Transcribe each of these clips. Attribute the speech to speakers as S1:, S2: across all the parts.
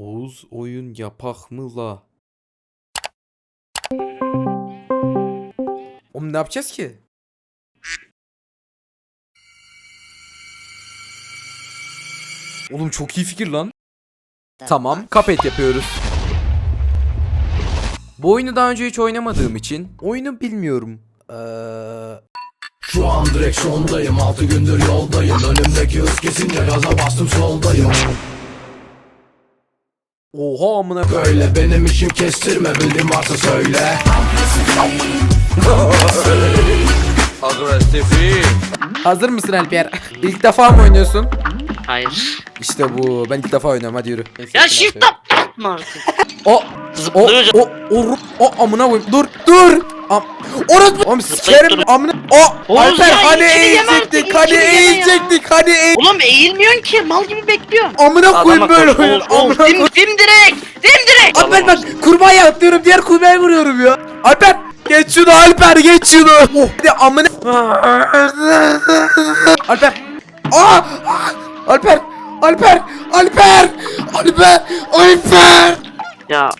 S1: Oğuz oyun yapak mı la? Oğlum ne yapacağız ki? Oğlum çok iyi fikir lan. Tamam, kapet yapıyoruz. Bu oyunu daha önce hiç oynamadığım için oyunu bilmiyorum. Ee,
S2: Şu an direksiyondayım altı gündür yoldayım Önümdeki hız kesince gaza bastım soldayım
S1: oha amına
S2: Böyle benim işim kestirme bildiğin varsa söyle
S1: Hazır mısın Alper? İlk defa mı oynuyorsun?
S3: Hayır.
S1: İşte bu. Ben ilk defa oynuyorum. Hadi yürü.
S3: Ya shift up yapma artık.
S1: O o
S3: Zıplıyor.
S1: o o o amına koyayım. Dur dur. Am Orası Oğlum sikerim amına. O
S3: Oğuz
S1: Alper
S3: ya,
S1: hani
S3: ilkini yeme
S1: eğilecektik.
S3: artık,
S1: Hani
S3: ilkini yeme ya.
S1: eğilecektik. Hani eğ
S3: Oğlum eğilmiyorsun ki mal gibi bekliyorum.
S1: Amına koyayım
S3: Adama
S1: böyle
S3: koş,
S1: oyun.
S3: Oğuz,
S1: Amına
S3: dim,
S1: koyayım.
S3: dim direkt. Dim direkt.
S1: Alper bak kurbağaya atlıyorum. Diğer kurbağaya vuruyorum ya. Alper geç şunu Alper geç şunu. Oh de amına. Alper. Aa! Aa! Alper. Alper. Alper. Alper. Alper.
S3: Ya.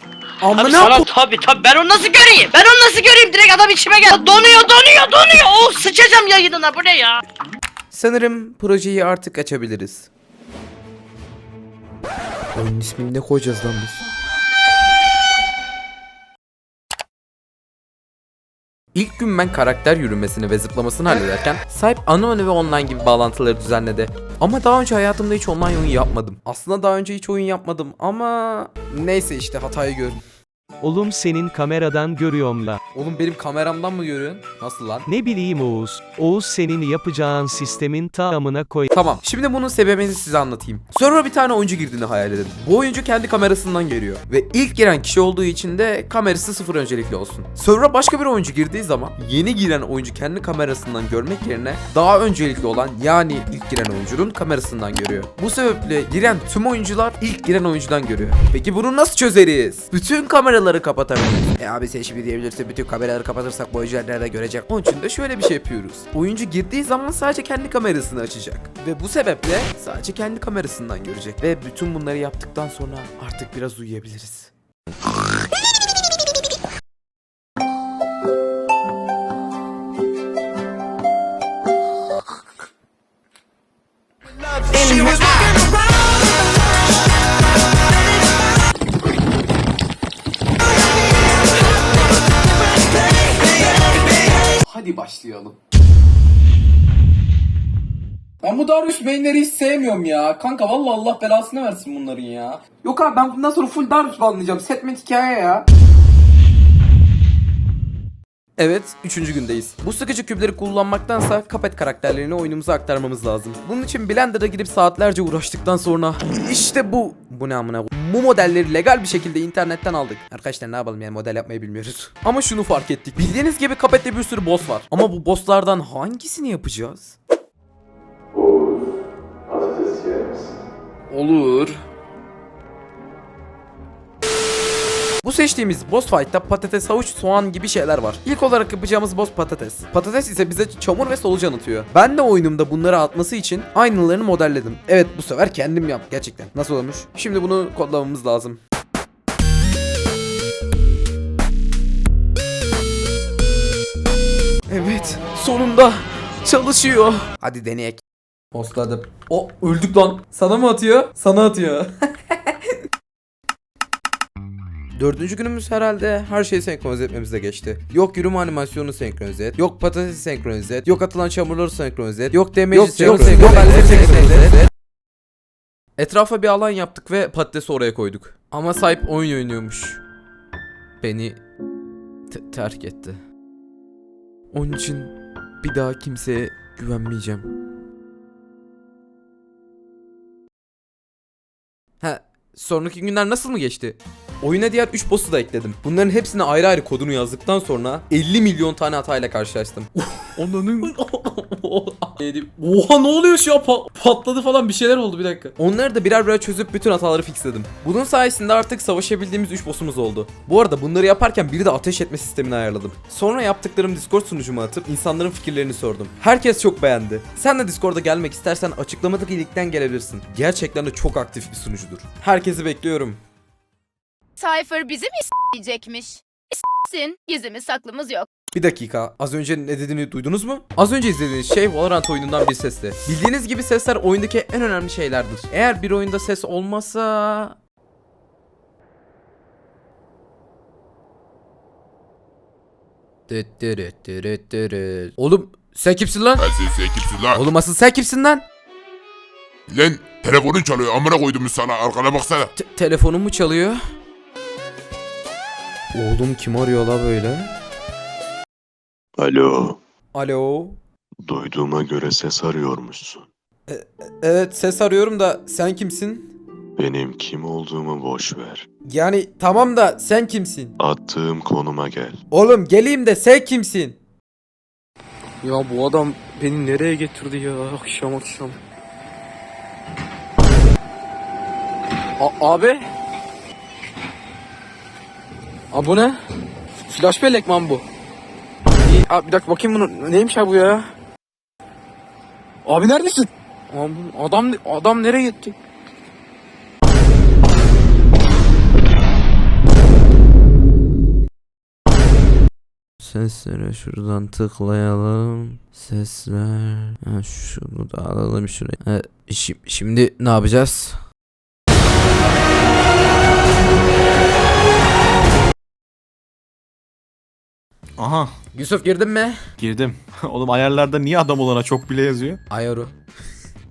S1: Amına
S3: Abi sana
S1: ko-
S3: tabi tabi ben onu nasıl göreyim? Ben onu nasıl göreyim? Direkt adam içime gel. Donuyor donuyor donuyor. Oh sıçacağım yayınına bu ne ya?
S1: Sanırım projeyi artık açabiliriz. Oyunun ismini ne koyacağız lan biz? İlk gün ben karakter yürümesini ve zıplamasını hallederken sahip Anone ve online gibi bağlantıları düzenledi. Ama daha önce hayatımda hiç online oyun yapmadım. Aslında daha önce hiç oyun yapmadım ama neyse işte hatayı görün.
S4: Oğlum senin kameradan görüyorum la.
S1: Oğlum benim kameramdan mı görüyorsun? Nasıl lan?
S4: Ne bileyim Oğuz. Oğuz senin yapacağın sistemin tamamına koy.
S1: Tamam. Şimdi bunun sebebini size anlatayım. Sonra bir tane oyuncu girdiğini hayal edin. Bu oyuncu kendi kamerasından geliyor. Ve ilk giren kişi olduğu için de kamerası sıfır öncelikli olsun. Sonra başka bir oyuncu girdiği zaman yeni giren oyuncu kendi kamerasından görmek yerine daha öncelikli olan yani ilk giren oyuncunun kamerasından görüyor. Bu sebeple giren tüm oyuncular ilk giren oyuncudan görüyor. Peki bunu nasıl çözeriz? Bütün kameraları kapatabiliriz. E abi sen şimdi diyebilirsin bütün kameraları kapatırsak bu oyuncular nerede görecek? Onun için de şöyle bir şey yapıyoruz. Oyuncu girdiği zaman sadece kendi kamerasını açacak. Ve bu sebeple sadece kendi kamerasından görecek. Ve bütün bunları yaptıktan sonra artık biraz uyuyabiliriz. Bu Darius Bey'leri hiç sevmiyorum ya. Kanka vallahi Allah belasını versin bunların ya. Yok abi ben bundan sonra full Darius banlayacağım. Setmet hikaye ya. Evet, üçüncü gündeyiz. Bu sıkıcı küpleri kullanmaktansa Kapet karakterlerini oyunumuza aktarmamız lazım. Bunun için Blender'a girip saatlerce uğraştıktan sonra işte bu. Bu ne amına Bu modelleri legal bir şekilde internetten aldık. Arkadaşlar ne yapalım yani model yapmayı bilmiyoruz. Ama şunu fark ettik. Bildiğiniz gibi Kapet'te bir sürü boss var. Ama bu bosslardan hangisini yapacağız? Olur. Bu seçtiğimiz boss fight'ta patates, havuç, soğan gibi şeyler var. İlk olarak yapacağımız boss patates. Patates ise bize çamur ve solucan atıyor. Ben de oyunumda bunları atması için aynılarını modelledim. Evet bu sefer kendim yap gerçekten. Nasıl olmuş? Şimdi bunu kodlamamız lazım. Evet sonunda çalışıyor. Hadi deneyek. Postladım. O öldük lan. Sana mı atıyor? Sana atıyor. Dördüncü günümüz herhalde her şeyi senkronize etmemizde geçti. Yok yürüme animasyonu senkronize et. Yok patatesi senkronize et. Yok atılan çamurları senkronize et. Yok demeci senkronize et. Yok senkronize et. Etrafa bir alan yaptık ve patatesi oraya koyduk. Ama sahip oyun oynuyormuş. Beni te- terk etti. Onun için bir daha kimseye güvenmeyeceğim. Sonraki günler nasıl mı geçti? Oyuna diğer 3 boss'u da ekledim. Bunların hepsine ayrı ayrı kodunu yazdıktan sonra 50 milyon tane hatayla karşılaştım.
S5: Onların... Oha ne oluyor şu an Pa- patladı falan bir şeyler oldu bir dakika.
S1: Onları da birer birer çözüp bütün hataları fixledim. Bunun sayesinde artık savaşabildiğimiz 3 boss'umuz oldu. Bu arada bunları yaparken biri de ateş etme sistemini ayarladım. Sonra yaptıklarım Discord sunucuma atıp insanların fikirlerini sordum. Herkes çok beğendi. Sen de Discord'a gelmek istersen açıklamadaki linkten gelebilirsin. Gerçekten de çok aktif bir sunucudur. Herkesi bekliyorum.
S6: Cypher bizi mi isteyecekmiş? İstesin. Gizlimiz saklımız yok.
S1: Bir dakika. Az önce ne dediğini duydunuz mu? Az önce izlediğiniz şey Valorant oyunundan bir sesti. Bildiğiniz gibi sesler oyundaki en önemli şeylerdir. Eğer bir oyunda ses olmasa... Düt dürüt dürüt dürüt. Oğlum sen kimsin lan?
S7: Ben seni kimsin lan?
S1: Oğlum asıl sen kimsin lan?
S7: Lan telefonun çalıyor amına koydum sana arkana baksana.
S1: Te- telefonum mu çalıyor? Oğlum kim arıyor la böyle?
S8: Alo,
S1: Alo.
S8: duyduğuma göre ses arıyormuşsun.
S1: Evet ses arıyorum da sen kimsin?
S8: Benim kim olduğumu boş ver.
S1: Yani tamam da sen kimsin?
S8: Attığım konuma gel.
S1: Oğlum geleyim de sen kimsin?
S9: Ya bu adam beni nereye getirdi ya akşam akşam. A- abi. Abi bu ne? Flash bellek mi lan bu? Abi bir dakika bakayım bunu. Neymiş abi bu ya? Abi neredesin? Abi, adam adam nereye gitti?
S1: Sesleri şuradan tıklayalım. Sesler. Ha, şunu da alalım şuraya. Ha, şi- şimdi ne yapacağız?
S10: Aha
S1: Yusuf girdin mi?
S10: girdim. Oğlum ayarlarda niye adam olana çok bile yazıyor?
S1: Ayarı.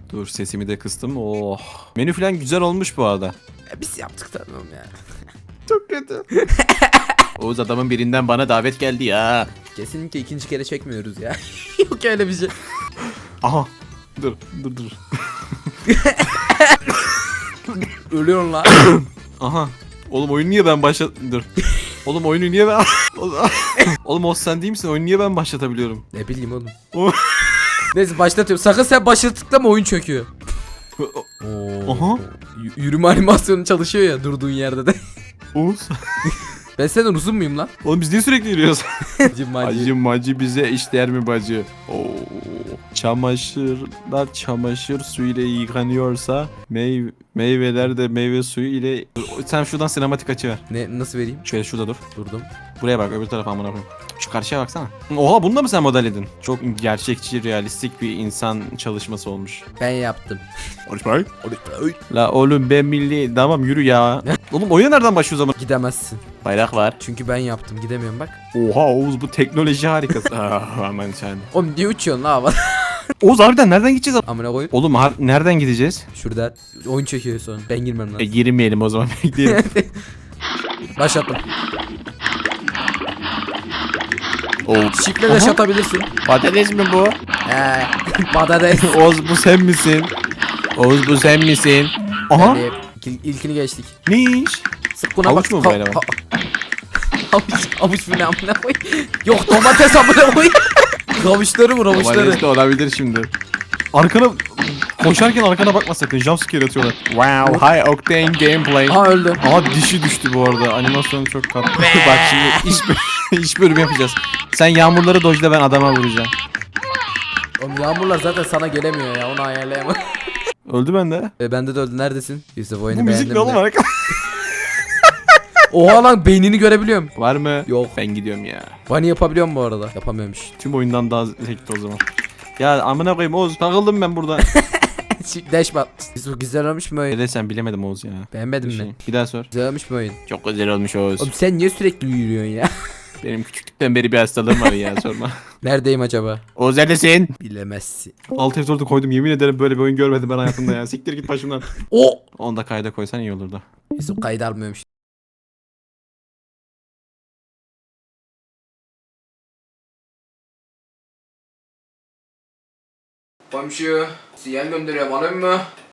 S10: Dur sesimi de kıstım. Oh. Menü falan güzel olmuş bu arada.
S1: E, biz yaptık tamam ya.
S10: Oğuz adamın birinden bana davet geldi ya.
S1: Kesinlikle ikinci kere çekmiyoruz ya. Yok öyle bir şey.
S10: Aha. Dur dur dur.
S1: Ölüyorsun lan.
S10: Aha. Oğlum oyunu niye ben başlat... Dur. Oğlum oyunu niye ben... Oğlum o sen değil misin? Oyunu niye ben başlatabiliyorum?
S1: ne bileyim oğlum. Neyse başlatıyorum. Sakın sen başlattıkla mı oyun çöküyor? Oo.
S10: Aha.
S1: Y- yürüme animasyonu çalışıyor ya durduğun yerde de.
S10: Oğuz.
S1: ben senden uzun muyum lan?
S10: Oğlum biz niye sürekli yürüyoruz?
S1: Acım
S10: Acı macı bize işler mi bacı? Oo. Çamaşırlar çamaşır suyu ile yıkanıyorsa meyve, meyveler de meyve suyu ile sen şuradan sinematik açı ver.
S1: Ne nasıl vereyim?
S10: Şöyle şurada dur.
S1: Durdum.
S10: Buraya bak öbür tarafa amına koyayım. Şu karşıya baksana. Oha bunu da mı sen model edin? Çok gerçekçi, realistik bir insan çalışması olmuş.
S1: Ben yaptım.
S10: Konuşma. La oğlum ben milli... Tamam yürü ya. oğlum oyuna nereden başlıyor o zaman?
S1: Gidemezsin.
S10: Bayrak var.
S1: Çünkü ben yaptım. Gidemiyorum bak.
S10: Oha Oğuz bu teknoloji harikası. ah, aman sen.
S1: Oğlum niye uçuyorsun lan hava?
S10: Oğuz harbiden nereden gideceğiz?
S1: Amına koyayım.
S10: Oğlum har- nereden gideceğiz?
S1: Şurada oyun çekiyor sonra. Ben girmem
S10: E,
S1: lazım.
S10: girmeyelim o zaman bekleyelim.
S1: Başlattım.
S10: Oo.
S1: Şifre de şatabilirsin.
S10: Patates mi bu?
S1: Eee. Patates.
S10: Oğuz bu sen misin? Oğuz bu sen misin? Aha.
S1: Yani ilk- ilkini geçtik.
S10: Ne iş?
S1: Sık buna
S10: Havuç
S1: bak.
S10: mu bu eleman?
S1: ha- Havuç, havuç bu ne amına koy. Yok domates amına koy. Havuçları vur havuçları.
S10: Patates de olabilir şimdi. Arkana koşarken arkana bakma sakın. Jumpscare atıyorlar. Wow, high octane gameplay.
S1: Ha öldü.
S10: Aa dişi düştü bu arada. Animasyonu çok katlı. Bak şimdi iş, bö- iş bölümü yapacağız. Sen yağmurları dojla ben adama vuracağım.
S1: Oğlum yağmurlar zaten sana gelemiyor ya onu ayarlayamam.
S10: Öldü bende.
S1: e, bende de öldü neredesin? Yusuf oyunu
S10: Bu müzik
S1: beğendim
S10: ne oğlum
S1: de. Oha lan beynini görebiliyorum.
S10: Var mı?
S1: Yok.
S10: Ben gidiyorum ya.
S1: Bunny yapabiliyorum bu arada. Yapamıyormuş.
S10: Tüm oyundan daha zevkli o zaman. Ya amına koyayım Oğuz takıldım ben burada.
S1: Dash. Yusuf güzel olmuş mu oyun?
S10: ne desem bilemedim Oğuz ya.
S1: Beğenmedin
S10: Bir,
S1: mi?
S10: şey. bir daha sor.
S1: Güzel olmuş mu oyun?
S10: Çok güzel olmuş Oğuz.
S1: Oğlum sen niye sürekli yürüyorsun ya?
S10: Benim küçüklükten beri bir hastalığım var ya sorma.
S1: Neredeyim acaba?
S10: Oğuz neredesin?
S1: Bilemezsin.
S10: Alt F4'ü koydum yemin ederim böyle bir oyun görmedim ben hayatımda ya. Siktir git başımdan.
S1: O!
S10: Onu da kayda koysan iyi olurdu.
S1: Yusuf kaydı almıyormuş. Komşu, sinyal gönderiyorum alın mı?